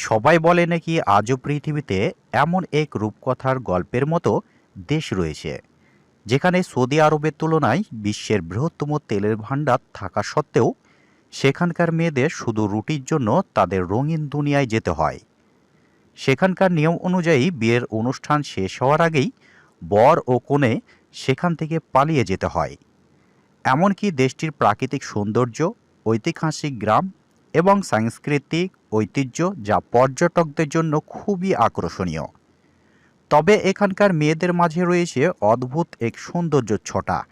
সবাই বলে নাকি আজও পৃথিবীতে এমন এক রূপকথার গল্পের মতো দেশ রয়েছে, যেখানে সৌদি আরবের তুলনায় বিশ্বের বৃহত্তম তেলের ভাণ্ডার থাকা সত্ত্বেও সেখানকার মেয়েদের শুধু রুটির জন্য তাদের রঙিন দুনিয়ায় যেতে হয়। সেখানকার নিয়ম অনুযায়ী বিয়ের অনুষ্ঠান শেষ হওয়ার আগেই বর ও কনে সেখান থেকে পালিয়ে যেতে হয়। এমনকি দেশটির প্রাকৃতিক সৌন্দর্য, ঐতিহাসিক গ্রাম এবং সাংস্কৃতিক ঐতিহ্য যা পর্যটকদের জন্য খুবই আকর্ষণীয়। তবে এখানকার মেয়েদের মাঝে রয়েছে অদ্ভুত এক সৌন্দর্য ছটা।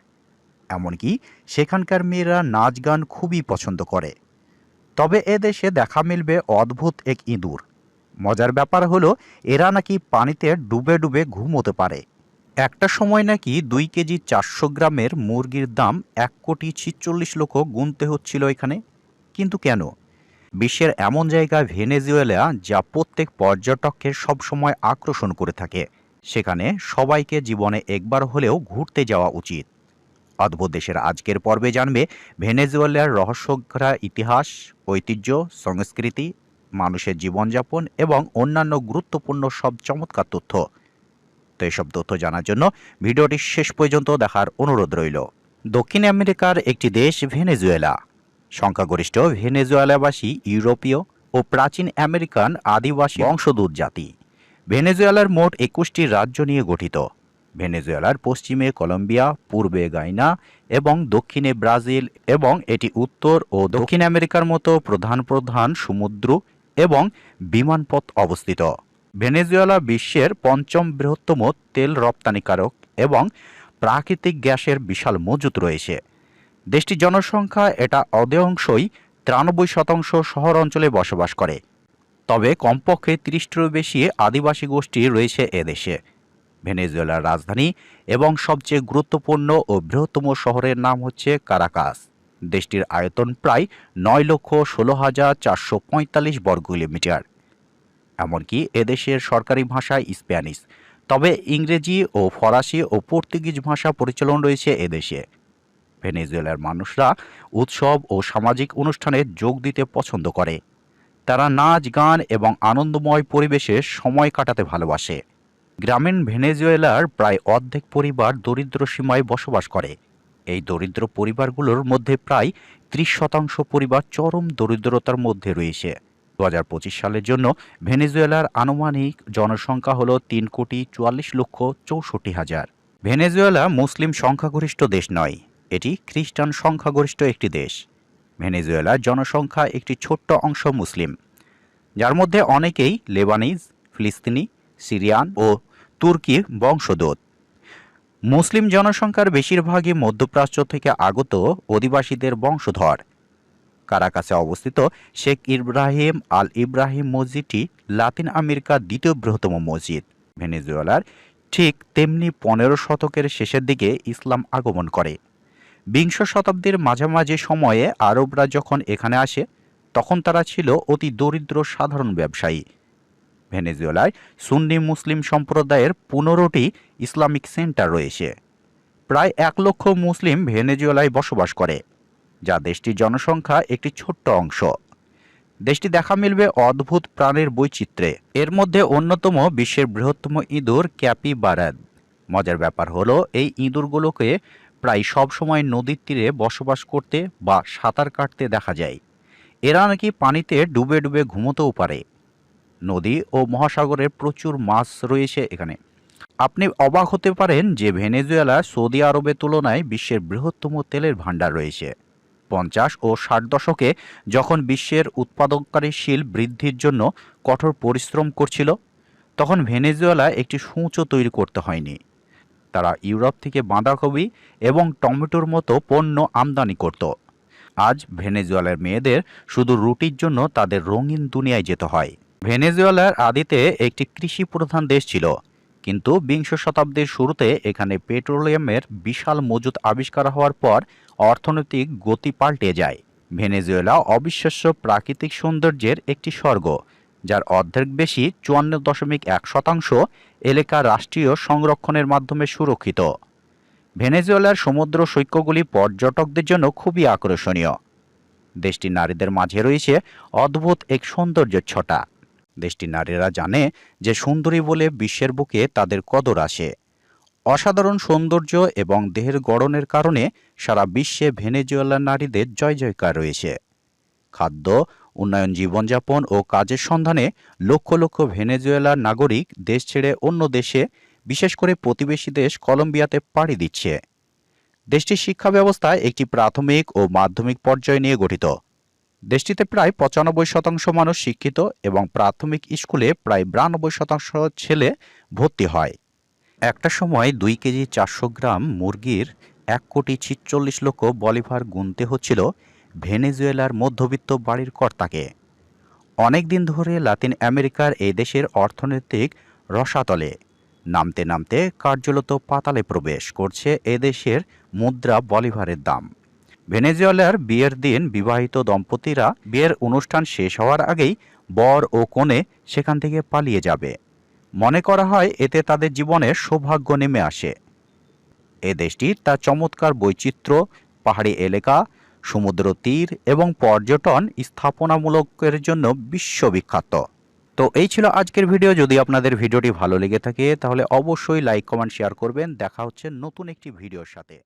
এমনকি সেখানকার মেয়েরা নাচ গান খুবই পছন্দ করে। তবে এ দেশে দেখা মিলবে অদ্ভুত এক ইঁদুর। মজার ব্যাপার হলো, এরা নাকি পানিতে ডুবে ডুবে ঘুমোতে পারে। একটা সময় নাকি দুই কেজি চারশো গ্রামের মুরগির দাম এক কোটি ছিচল্লিশ লক্ষ গুনতে হচ্ছিল এখানে। কিন্তু কেন? বিশ্বের এমন জায়গা ভেনেজুয়েলা যা প্রত্যেক পর্যটককে সবসময় আকর্ষণ করে থাকে। সেখানে সবাইকে জীবনে একবার হলেও ঘুরতে যাওয়া উচিত। অদ্ভুত দেশের আজকের পর্বে জানবে ভেনেজুয়েলার রহস্যঘরা ইতিহাস, ঐতিহ্য, সংস্কৃতি, মানুষের জীবনযাপন এবং অন্যান্য গুরুত্বপূর্ণ সব চমৎকার তথ্য। তো এসব তথ্য জানার জন্য ভিডিওটি শেষ পর্যন্ত দেখার অনুরোধ রইল। দক্ষিণ আমেরিকার একটি দেশ ভেনেজুয়েলা। সংখ্যাগরিষ্ঠ ভেনেজুয়েলাবাসী ইউরোপীয় ও প্রাচীন আমেরিকান আদিবাসী বংশোদ্ভূত জাতি। ভেনেজুয়েলার মোট একুশটি রাজ্য নিয়ে গঠিত। ভেনেজুয়েলার পশ্চিমে কলম্বিয়া, পূর্বে গাইনা এবং দক্ষিণে ব্রাজিল এবং এটি উত্তর ও দক্ষিণ আমেরিকার মতো প্রধান প্রধান সমুদ্র এবং বিমানপথ অবস্থিত। ভেনেজুয়েলা বিশ্বের পঞ্চম বৃহত্তম তেল রপ্তানিকারক এবং প্রাকৃতিক গ্যাসের বিশাল মজুত রয়েছে। দেশটির জনসংখ্যা এটা অধিকাংশই তিরানব্বই শতাংশ শহর অঞ্চলে বসবাস করে। তবে কমপক্ষে তিরিশটিরও বেশি আদিবাসী গোষ্ঠী রয়েছে এদেশে ভেনেজুয়েলার রাজধানী এবং সবচেয়ে গুরুত্বপূর্ণ ও বৃহত্তম শহরের নাম হচ্ছে কারাকাস। দেশটির আয়তন প্রায় নয় লক্ষ ষোলো হাজার চারশো পঁয়তাল্লিশ বর্গ কিলোমিটার এমনকি এদেশের সরকারি ভাষা স্প্যানিশ। তবে ইংরেজি ও ফরাসি ও পর্তুগিজ ভাষা পরিচালন রয়েছে এদেশে ভেনেজুয়েলার মানুষরা উৎসব ও সামাজিক অনুষ্ঠানে যোগ দিতে পছন্দ করে। তারা নাচ, গান এবং আনন্দময় পরিবেশে সময় কাটাতে ভালোবাসে। গ্রামীণ ভেনেজুয়েলার প্রায় অর্ধেক পরিবার দরিদ্র সীমায় বসবাস করে। এই দরিদ্র পরিবারগুলোর মধ্যে প্রায় ত্রিশ শতাংশ পরিবার চরম দরিদ্রতার মধ্যে রয়েছে। দু হাজার পঁচিশ সালের জন্য ভেনেজুয়েলার আনুমানিক জনসংখ্যা হল তিন কোটি চুয়াল্লিশ লক্ষ চৌষট্টি হাজার। ভেনেজুয়েলা মুসলিম সংখ্যাগরিষ্ঠ দেশ নয়। এটি খ্রিস্টান সংখ্যাগরিষ্ঠ একটি দেশ। ভেনেজুয়েলার জনসংখ্যা একটি ছোট্ট অংশ মুসলিম। যার মধ্যে অনেকেই লেবানিজ, ফিলিস্তিনি, সিরিয়ান ও তুর্কি বংশোদ্ভূত। মুসলিম জনসংখ্যার বেশিরভাগই মধ্যপ্রাচ্য থেকে আগত অধিবাসীদের বংশধর। কারাকাসে অবস্থিত শেখ ইব্রাহিম আল ইব্রাহিম মসজিদটি লাতিন আমেরিকার দ্বিতীয় বৃহত্তম মসজিদ। ভেনেজুয়েলার ঠিক তেমনি পনেরো শতকের শেষের দিকে ইসলাম আগমন করে। বিংশ শতাব্দীর মাঝামাঝি সময়ে আরবরা যখন এখানে আসে, তখন তারা ছিল অতি দরিদ্র সাধারণ ব্যবসায়ী। ভেনেজুয়েলায় সুন্নি মুসলিম সম্প্রদায়ের পনেরোটি ইসলামিক সেন্টার রয়েছে। প্রায় এক লক্ষ মুসলিম ভেনেজুয়েলায় বসবাস করে, যা দেশটির জনসংখ্যা একটি ছোট্ট অংশ। দেশটি দেখা মিলবে অদ্ভুত প্রাণের বৈচিত্র্যে। এর মধ্যে অন্যতম বিশ্বের বৃহত্তম ইঁদুর ক্যাপি বারাদ মজার ব্যাপার হলো, এই ইঁদুরগুলোকে প্রায় সব সময় নদীর তীরে বসবাস করতে বা সাঁতার কাটতে দেখা যায়। এরা নাকি পানিতে ডুবে ডুবে ঘুমোতেও পারে। নদী ও মহাসাগরের প্রচুর মাছ রয়েছে এখানে। আপনি অবাক হতে পারেন যে ভেনেজুয়েলা, সৌদি আরবের তুলনায় বিশ্বের বৃহত্তম তেলের ভাণ্ডার রয়েছে। পঞ্চাশ ও ষাট দশকে যখন বিশ্বের উৎপাদনকারী শিল বৃদ্ধির জন্য কঠোর পরিশ্রম করছিল, তখন ভেনেজুয়েলা একটি সূচও তৈরি করতে হয়নি। তারা ইউরোপ থেকে বাঁধাকপি এবং টমেটোর মতো পণ্য আমদানি করত। আজ ভেনেজুয়েলার মেয়েদের শুধু রুটির জন্য তাদের রঙিন দুনিয়ায় যেতে হয়। ভেনেজুয়েলার আদিতে একটি কৃষি প্রধান দেশ ছিল, কিন্তু বিংশ শতাব্দীর শুরুতে এখানে পেট্রোলিয়ামের বিশাল মজুদ আবিষ্কার হওয়ার পর অর্থনৈতিক গতি পাল্টে যায়। ভেনেজুয়েলা অবিশ্বাস্য প্রাকৃতিক সৌন্দর্যের একটি স্বর্গ। যার অর্ধেক বেশি চুয়ান্ন দশমিক এক শতাংশ এলাকা রাষ্ট্রীয় সংরক্ষণের মাধ্যমে সুরক্ষিত। ভেনেজুয়েলার সমুদ্র সৈক্যগুলি পর্যটকদের জন্য খুবই আকর্ষণীয়। দেশটির নারীদের মাঝে রয়েছে অদ্ভুত এক সৌন্দর্যের ছটা। দেশটির নারীরা জানে যে সুন্দরী বলে বিশ্বের বুকে তাদের কদর আসে। অসাধারণ সৌন্দর্য এবং দেহের গড়নের কারণে সারা বিশ্বে ভেনেজুয়েলার নারীদের জয় জয়কার রয়েছে। খাদ্য উন্নয়ন জীবনযাপন ও কাজের সন্ধানে লক্ষ লক্ষ ভেনেজুয়েলার নাগরিক দেশ ছেড়ে অন্য দেশে, বিশেষ করে প্রতিবেশী দেশ কলম্বিয়াতে পাড়ি দিচ্ছে। দেশটির শিক্ষা ব্যবস্থা একটি প্রাথমিক ও মাধ্যমিক পর্যায় নিয়ে গঠিত। দেশটিতে প্রায় পঁচানব্বই শতাংশ মানুষ শিক্ষিত এবং প্রাথমিক স্কুলে প্রায় বিরানব্বই শতাংশ ছেলে ভর্তি হয়। একটা সময় দুই কেজি চারশো গ্রাম মুরগির এক কোটি ছিচল্লিশ লক্ষ বলিভার গুনতে হচ্ছিল ভেনেজুয়েলার মধ্যবিত্ত বাড়ির কর্তাকে। অনেক দিন ধরে লাতিন আমেরিকার এই দেশের অর্থনৈতিক রসাতলে। নামতে নামতে কার্যলত পাতালে প্রবেশ করছে এদেশের মুদ্রা বলিভারের দাম। ভেনেজুয়েলার বিয়ের দিন বিবাহিত দম্পতিরা বিয়ের অনুষ্ঠান শেষ হওয়ার আগেই বর ও কনে সেখান থেকে পালিয়ে যাবে। মনে করা হয় এতে তাদের জীবনে সৌভাগ্য নেমে আসে। এ দেশটি তার চমৎকার বৈচিত্র্য, পাহাড়ি এলাকা সমুদ্র তীর এবং পর্যটন স্থাপনামূলকের জন্য বিশ্ববিখ্যাত। তো এই ছিল আজকের ভিডিও। যদি আপনাদের ভিডিওটি ভালো লেগে থাকে, তাহলে অবশ্যই লাইক, কমেন্ট, শেয়ার করবেন। দেখা হচ্ছে নতুন একটি ভিডিওর সাথে।